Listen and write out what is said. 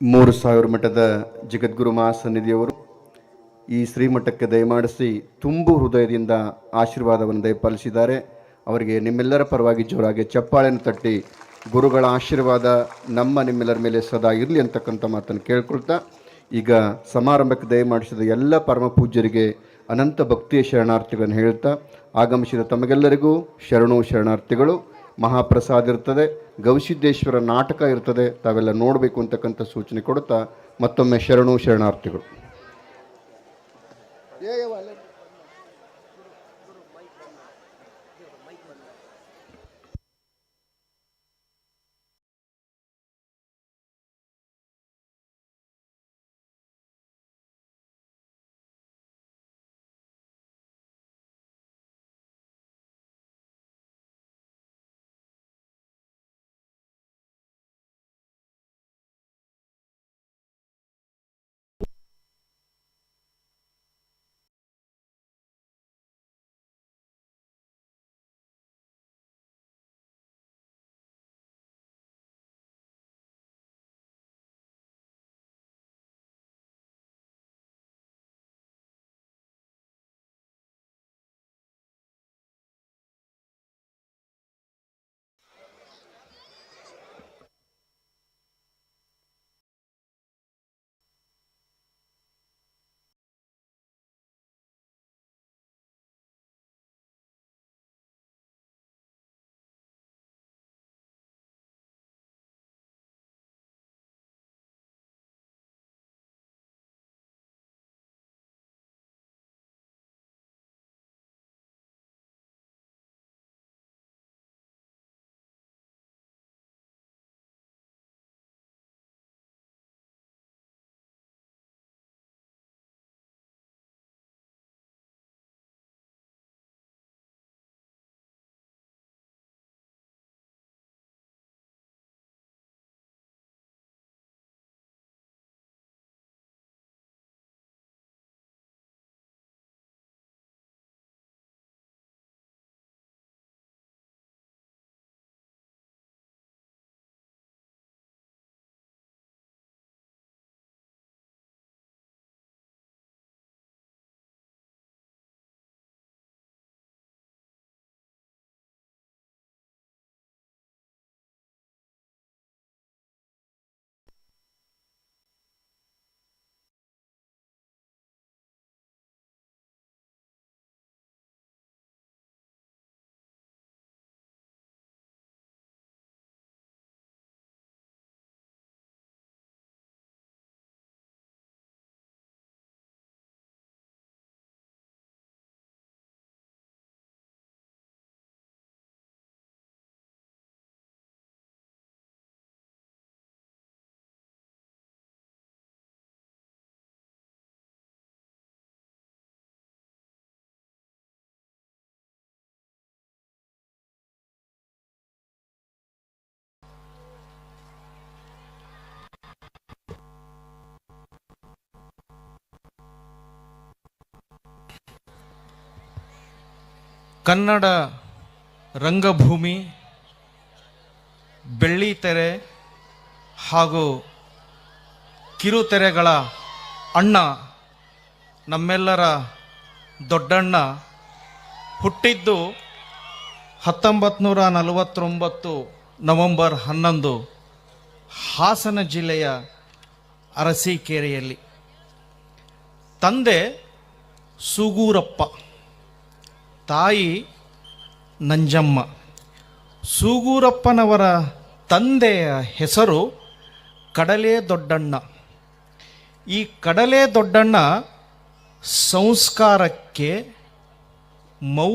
ಮೂರು ಸಾವಿರ ಮಠದ ಜಗದ್ಗುರು ಮಹಾಸನ್ನಿಧಿಯವರು ಈ ಶ್ರೀಮಠಕ್ಕೆ ದಯಮಾಡಿಸಿ ತುಂಬು ಹೃದಯದಿಂದ ಆಶೀರ್ವಾದವನ್ನು ದಯಪಾಲಿಸಿದ್ದಾರೆ. ಅವರಿಗೆ ನಿಮ್ಮೆಲ್ಲರ ಪರವಾಗಿ ಜೋರಾಗಿ ಚಪ್ಪಾಳೆಯನ್ನು ತಟ್ಟಿ ಗುರುಗಳ ಆಶೀರ್ವಾದ ನಮ್ಮ ನಿಮ್ಮೆಲ್ಲರ ಮೇಲೆ ಸದಾ ಇರಲಿ ಅಂತಕ್ಕಂಥ ಮಾತನ್ನು ಕೇಳ್ಕೊಳ್ತಾ ಈಗ ಸಮಾರಂಭಕ್ಕೆ ದಯಮಾಡಿಸಿದ ಎಲ್ಲ ಪರಮ ಪೂಜ್ಯರಿಗೆ ಅನಂತ ಭಕ್ತಿಯ ಶರಣಾರ್ಥಿಗಳನ್ನು ಹೇಳ್ತಾ ಆಗಮಿಸಿದ ತಮಗೆಲ್ಲರಿಗೂ ಶರಣು ಶರಣಾರ್ಥಿಗಳು. ಮಹಾಪ್ರಸಾದ ಇರ್ತದೆ ಗವಿಸಿದ್ದೇಶ್ವರ ನಾಟಕ ಇರ್ತದೆ ತಾವೆಲ್ಲ ನೋಡಬೇಕು ಅಂತಕ್ಕಂಥ ಸೂಚನೆ ಕೊಡುತ್ತಾ ಮತ್ತೊಮ್ಮೆ ಶರಣು ಶರಣಾರ್ಥಿಗಳು. ಕನ್ನಡ ರಂಗಭೂಮಿ ಬೆಳ್ಳಿತೆರೆ ಹಾಗೂ ಕಿರುತೆರೆಗಳ ಅಣ್ಣ, ನಮ್ಮೆಲ್ಲರ ದೊಡ್ಡಣ್ಣ ಹುಟ್ಟಿದ್ದು ಹತ್ತೊಂಬತ್ತು ನೂರ ನಲವತ್ತೊಂಬತ್ತು ನವೆಂಬರ್ ಹನ್ನೊಂದು ಹಾಸನ ಜಿಲ್ಲೆಯ ಅರಸೀಕೆರೆಯಲ್ಲಿ. ತಂದೆ ಸೂಗೂರಪ್ಪ. ತಾಯಿ ನಂಜಮ್ಮ. ಸೂಗೂರಪ್ಪನವರ ತಂದೆಯ ಹೆಸರು ಕಡಲೆ ದೊಡ್ಡಣ್ಣ ಈ ಕಡಲೆ ದೊಡ್ಡಣ್ಣ ಸಂಸ್ಕಾರಕ್ಕೆ ಮೌ